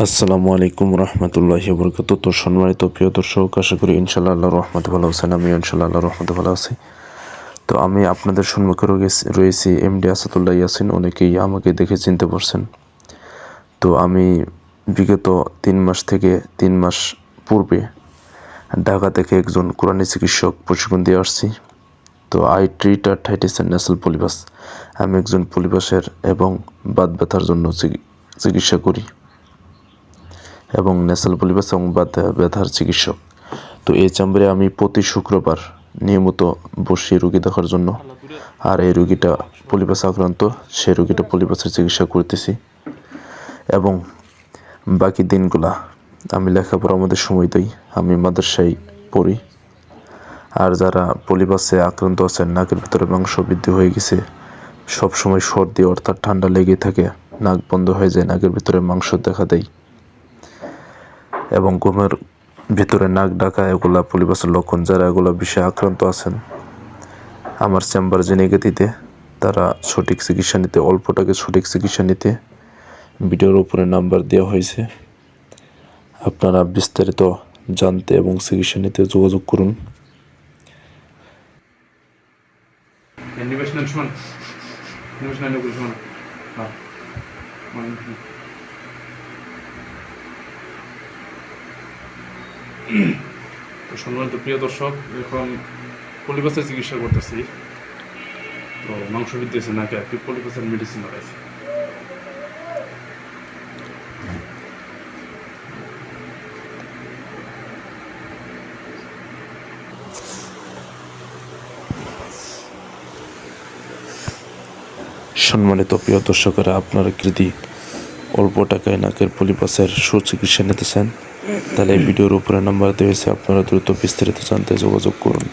আসসালামু আলাইকুম রহমতুল্লাহ বরকত তো সম্মানিত প্রিয় দর্শক, আশা করি ইনশাল্লাহ আল্লাহ রহমতে ভালো আছেন আমি ইনশাল্লাহ আল্লাহ রহমতে ভালো আছি। তো আমি আপনাদের সম্মুখে রয়েছি- রয়েছি এমডি আসাদুল্লাহ ইয়াসিন, অনেকেই আমাকে দেখে চিনতে পারছেন। তো আমি বিগত তিন মাস থেকে তিন মাস পূর্বে ঢাকা থেকে একজন কোরআনী চিকিৎসক প্রশিক্ষণ দিয়ে আসছি। তো I treat arthritis and national পলিবাস আমি একজন পলিবাসের এবং বাদ ব্যথার জন্য চিকি- চিকিৎসা করি। এবং ন্যাসাল পলিবাস এবং ব্যথার চিকিৎসক। তো এই চেম্বারে আমি প্রতি শুক্রবার নিয়মিত বসি রুগী দেখার জন্য, আর এই রুগীটা পলিবাস আক্রান্ত, সেই রুগীটা পলিবাসের চিকিৎসা করতেছি। এবং বাকি দিনগুলা আমি লেখাপড়ার মধ্যে সময় দিই, আমি মাদ্রাসায় পড়ি। আর যারা পলিবাসে আক্রান্ত আছেন, নাকের ভিতরে মাংস বৃদ্ধি হয়ে গেছে, সবসময় সর্দি অর্থাৎ ঠান্ডা লেগে থাকে, নাক বন্ধ হয়ে যায়, নাকের ভিতরে মাংস দেখা দেয়। এবং ঘুমের ভিতরে নাক ডাকা এগুলা পলিবাসের লক্ষণ যারা এগুলো বিষয়ে আক্রান্ত আছেন আমার চেম্বার জেনে দিতে তারা সঠিক চিকিৎসা নিতে অল্প টাকা সঠিক চিকিৎসা নিতে ভিডিওর উপরে নাম্বার দেওয়া হয়েছে। আপনারা বিস্তারিত জানতে এবং চিকিৎসা নিতে যোগাযোগ করুন. তো সম্মানিত প্রিয় দর্শক, এখন পলিপাসের চিকিৎসা করতেছি। তো মাংস বৃদ্ধি নাকি একটি পলিপাসের মেডিসিন লাগাইছে সম্মানিত প্রিয় দর্শকেরা, আপনারা যদি অল্প টাকায় নাকের পলিপাসের সুচিকিৎসা নিতে চান তাহলে এই ভিডিওর উপরে নাম্বার দিয়েছে আপনারা দ্রুত বিস্তারিত জানতে যোগাযোগ করুন।